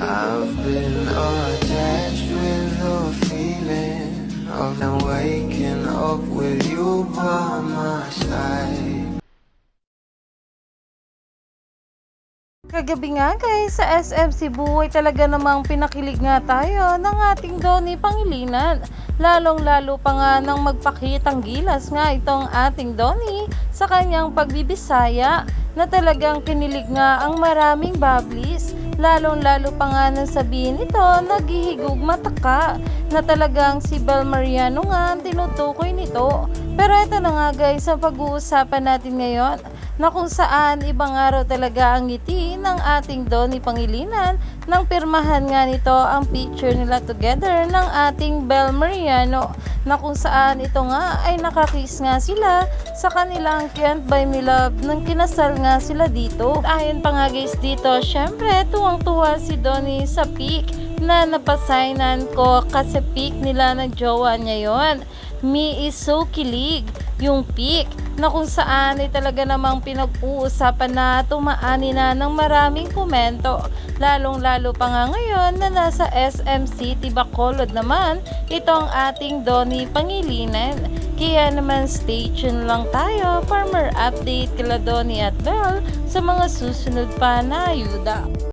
I've been attached with the feeling of now waking up with you by my side. Kagabi nga guys, sa SM Cebu ay talaga namang pinakilig nga tayo ng ating Donnie Pangilinan. Lalong-lalo pa nga nang magpakitang gilas nga itong ating Donnie sa kanyang pagbibisaya na talagang kinilig nga ang maraming bablis. Lalong-lalo pa nga nang sabihin nito, naghihigog mata ka na talagang si Bel Mariano nga tinutukoy nito. Pero ito na nga guys, ang pag-uusapan natin ngayon na kung saan ibang araw talaga ang ngiti ng ating Donnie Pangilinan nang pirmahan nga nito ang picture nila together ng ating Bel Mariano na kung saan ito nga ay nakakiss nga sila sa kanilang Can't Buy Me Love nang kinasal nga sila dito. At ayon pa nga guys dito, syempre tuwang-tuwa si Donnie sa pic na napasainan ko kasi pic nila ng jowa niya yon. Me is so kilig yung pic na kung saan ay talaga namang pinag-uusapan na tumaani na ng maraming komento. Lalong-lalo pa nga ngayon na nasa SM City Bacolod naman itong ating Donnie Pangilinan. Kaya naman stay tuned lang tayo for more update kila Donnie at Belle sa mga susunod pa na ayuda.